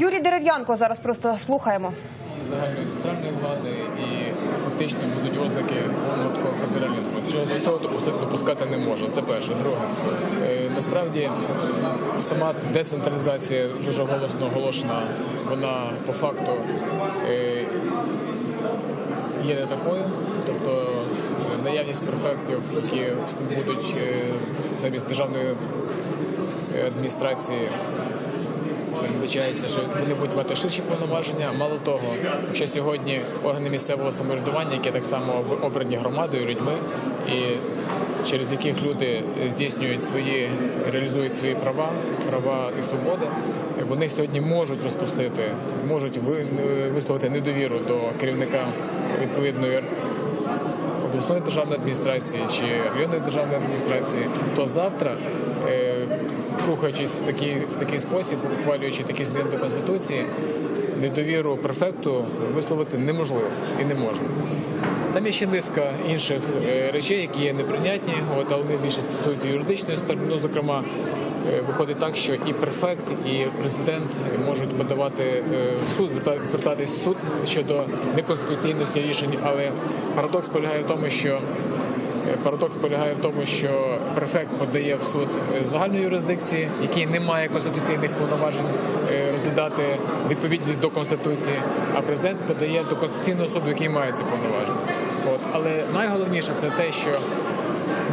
Юрій Дерев'янко зараз просто слухаємо. загальної центральної влади і фактично будуть ознаки розвитку федералізму. Цього до цього допустити допускати не можна. Це перше. Друге, е, насправді сама децентралізація дуже голосно оголошена. Вона по факту е, є не такою. Тобто наявність перфектів, які будуть е, замість державної адміністрації Передбачається, що вони будуть мати ширші повноваження. Мало того, якщо сьогодні органи місцевого самоврядування, які так само обрані громадою, людьми, і через яких люди здійснюють свої, реалізують свої права, права і свободи, вони сьогодні можуть розпустити, можуть висловити недовіру до керівника відповідної обласної державної адміністрації чи районної державної адміністрації, то завтра, е, рухаючись в такий, в такий спосіб, ухвалюючи такі зміни до конституції, недовіру префекту висловити неможливо і не можна. Там є ще низка інших е, речей, які є неприйнятні, от, але вони більше стосуються юридичної сторони. Ну, зокрема, е, виходить так, що і префект, і президент можуть подавати е, в суд, зверта- звертатись в суд щодо неконституційності рішень. Але парадокс полягає в тому, що Парадокс полягає в тому, що префект подає в суд е, загальної юрисдикції, який не має конституційних повноважень е, розглядати відповідність до конституції, а президент подає до конституційного суду, який має ці повноваження. От але найголовніше це те, що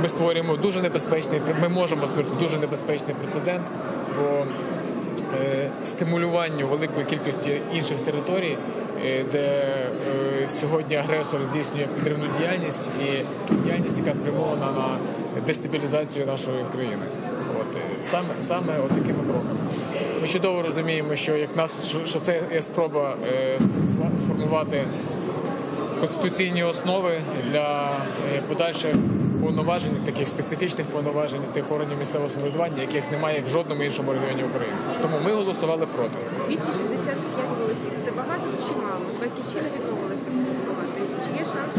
ми створюємо дуже небезпечний, ми можемо створити дуже небезпечний прецедент е, стимулюванню великої кількості інших територій, е, де е, сьогодні агресор здійснює підривну діяльність і діяльність, яка спрямована на дестабілізацію нашої країни. От е, саме саме от такими кроками. Ми чудово розуміємо, що як нас що, це є спроба е, сформувати конституційні основи для е, подальших повноважень, таких специфічних повноважень тих органів місцевого самоврядування, яких немає в жодному іншому регіоні України. Тому ми голосували проти. 265 голосів. Це багато чи мало? Батьківщина відмовилася голосувати. Чи є шанс,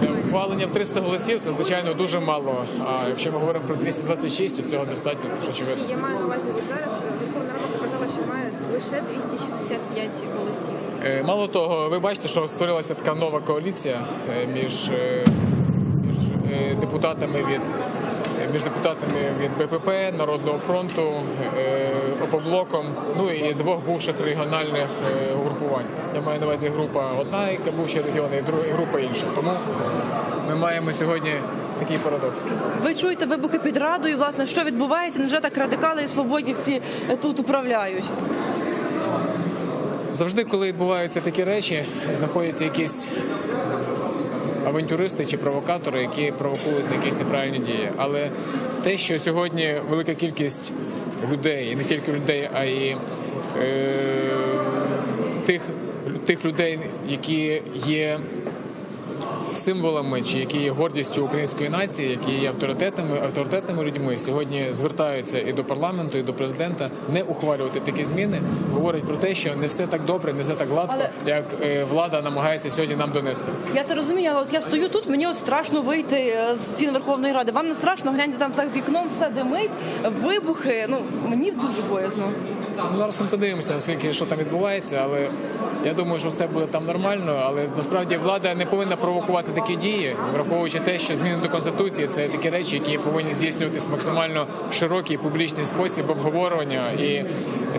що не? Ухвалення в 300 голосів це звичайно дуже мало. А якщо ми говоримо про 226, то цього достатньо. Це ж очевидно. Я маю на увазі, от зараз е, Верховна Рада показала, що має лише 265 голосів. Е, Мало того, ви бачите, що створилася така нова коаліція е, між, депутатами від між депутатами від БПП, Народного фронту, е, Опоблоком, ну і двох бувших регіональних е, угрупувань. Я маю на увазі група одна, яка бувші регіони, і друга група інша. Тому ми маємо сьогодні такий парадокс. Ви чуєте вибухи під радою. Власне, що відбувається? Невже так радикали і свободівці тут управляють? Завжди, коли відбуваються такі речі, знаходяться якісь авантюристи чи провокатори, які провокують якісь неправильні дії. Але те, що сьогодні велика кількість людей, і не тільки людей, а й е, тих, тих людей, які є символами чи які є гордістю української нації, які є авторитетними авторитетними людьми, сьогодні звертаються і до парламенту, і до президента не ухвалювати такі зміни, говорить про те, що не все так добре, не все так гладко, Але- як е, влада намагається сьогодні нам донести. Я це розумію, але от я стою тут, мені от страшно вийти е, з стін Верховної Ради. Вам не страшно, гляньте там за вікном, все димить, вибухи. Ну мені дуже боязно. Ну, зараз ми подивимося, наскільки що там відбувається, але я думаю, що все буде там нормально. Але насправді влада не повинна провокувати такі дії, враховуючи те, що зміни до конституції це такі речі, які повинні здійснюватись максимально широкий публічний спосіб обговорення і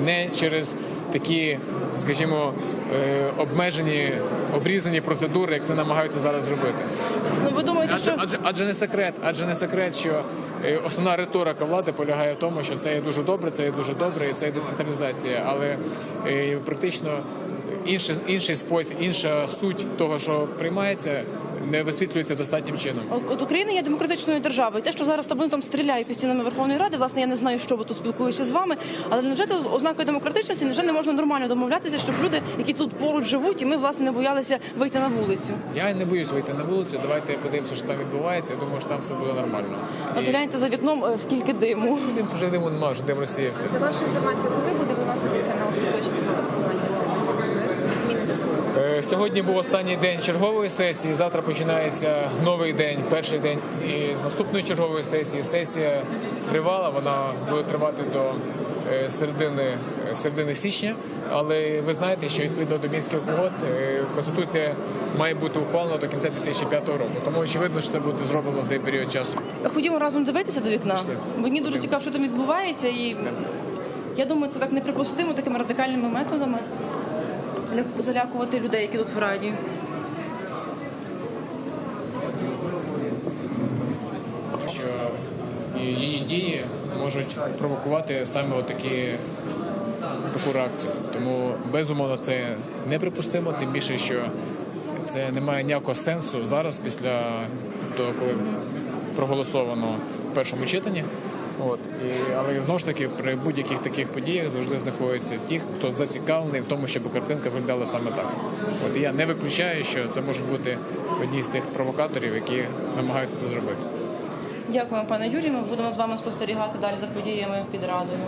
не через такі, скажімо, е, обмежені обрізані процедури, як це намагаються зараз зробити. Ну ви думаєте, Адже, що адже, адже не секрет, адже не секрет, що е, основна риторика влади полягає в тому, що це є дуже добре, це є дуже добре, і це є децентралізація. Але е, практично інший, інший спосіб, інша суть того, що приймається, не висвітлюється достатнім чином. От, Україна є демократичною державою. Те, що зараз там вони там стріляють під стінами Верховної Ради, власне, я не знаю, що бо тут спілкуюся з вами. Але невже це ознакою демократичності? Невже не можна нормально домовлятися, щоб люди, які тут поруч живуть, і ми власне не боялися вийти на вулицю? Я не боюсь вийти на вулицю. Давайте подивимося, що там відбувається. Я думаю, що там все буде нормально. От гляньте за вікном, е, скільки диму. Подивимося, вже диму немає, вже дим розсіявся. За вашою інформацією, коли буде виноситися на остаточне голосування? Це зміни до Конституції? Е, Сьогодні був останній день чергової сесії. Завтра починається новий день, перший день і з наступної чергової сесії. Сесія тривала. Вона буде тривати до е, середини, середини січня. Але ви знаєте, що відповідно до мінських угод е, конституція має бути ухвалена до кінця 2005 року. Тому очевидно, що це буде зроблено в цей період часу. Ходімо разом дивитися до вікна. Пішли. Мені дуже цікаво, що там відбувається, і я думаю, це так неприпустимо такими радикальними методами залякувати людей, які тут в раді. що її дії можуть провокувати саме отакі таку реакцію. Тому безумовно це неприпустимо, тим більше, що це не має ніякого сенсу зараз, після того, коли проголосовано в першому читанні. От і але знову ж таки при будь-яких таких подіях завжди знаходяться ті, хто зацікавлений в тому, щоб картинка виглядала саме так. От і я не виключаю, що це можуть бути одні з тих провокаторів, які намагаються це зробити. Дякуємо, пане Юрію. Ми будемо з вами спостерігати далі за подіями під радою.